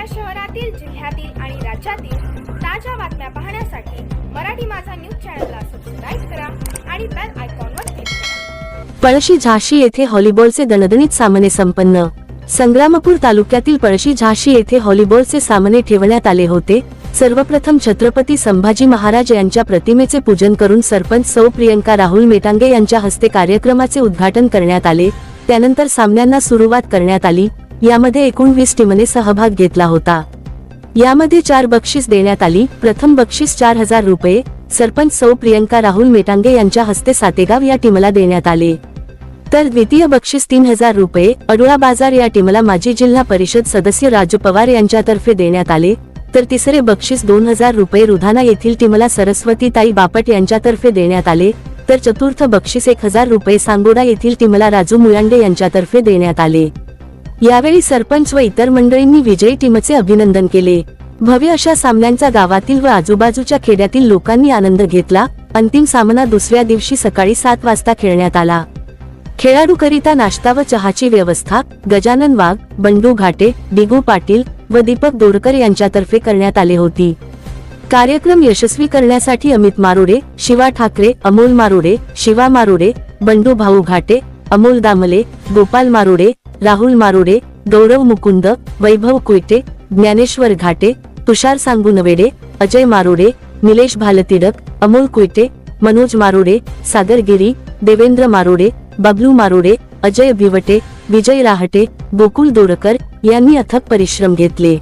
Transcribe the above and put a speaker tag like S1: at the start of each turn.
S1: आपल्या शहरातील जिल्ह्यातील आणि राज्यातील ताज्या बातम्या पाहण्यासाठी मराठी माझा न्यूज चॅनलला सबस्क्राईब करा आणि बेल आयकॉनवर क्लिक करा.
S2: पळशी झाशी येथे हॉलीबॉलचे दणदणीत सामने संपन्न. संग्रामपूर तालुक्यातील पळशी झाशी येथे हॉलीबॉलचे सामने ठेवण्यात आले होते. सर्वप्रथम छत्रपती संभाजी महाराज यांच्या प्रतिमेचे पूजन करून सरपंच सौ प्रियंका राहुल मेटांगे यांच्या हस्ते कार्यक्रमाचे उद्घाटन करण्यात आले. त्यानंतर सामन्यांना सुरुवात करण्यात आली. यामध्ये एकोणवीस टीमने सहभाग घेतला होता. यामध्ये चार बक्षीस देण्यात आली. प्रथम बक्षीस चार हजार रुपये. सरपंच सौ प्रियंका राहुल मेटांगे यांच्या हस्ते सातेगाव या टीमला देण्यात आले. तर द्वितीय बक्षीस तीन हजार रुपये. अडुळा बाजार या टीमला माजी जिल्हा परिषद सदस्य राजू पवार यांच्यातर्फे देण्यात आले. तर तिसरे बक्षीस दोन हजार रुपये रुधाना येथील टीमला सरस्वतीताई बापट यांच्यातर्फे देण्यात आले. तर चतुर्थ बक्षीस एक हजार रुपये सांगोडा येथील टीमला राजू मुळांडे यांच्यातर्फे देण्यात आले. यावेळी सरपंच व इतर मंडळींनी विजयी टीमचे अभिनंदन केले. भव्य अशा सामन्यांचा गावातील व आजूबाजूच्या खेड्यातील लोकांनी आनंद घेतला. अंतिम सामना दुसऱ्या दिवशी सकाळी सात वाजता खेळण्यात आला. खेळाडूकरिता नाश्ता व चहाची व्यवस्था गजानन वाघ बंडू घाटे डिगू पाटील व दीपक दोडकर यांच्यातर्फे करण्यात आले होती. कार्यक्रम यशस्वी करण्यासाठी अमित मारुडे शिवा ठाकरे अमोल मारुडे शिवा मारुडे बंडू भाऊ घाटे अमोल दामले गोपाल मारुडे राहुल मारुडे गौरव मुकुंद वैभव कुईटे ज्ञानेश्वर घाटे तुषार सांगुनवेडे अजय मारुडे निलेश भालतिडक अमोल कुईटे मनोज मारुडे सागर गिरी देवेंद्र मारुडे बबलू मारुडे अजय भिवटे विजय राहटे गोकुल दोडकर यांनी अथक परिश्रम घेतले.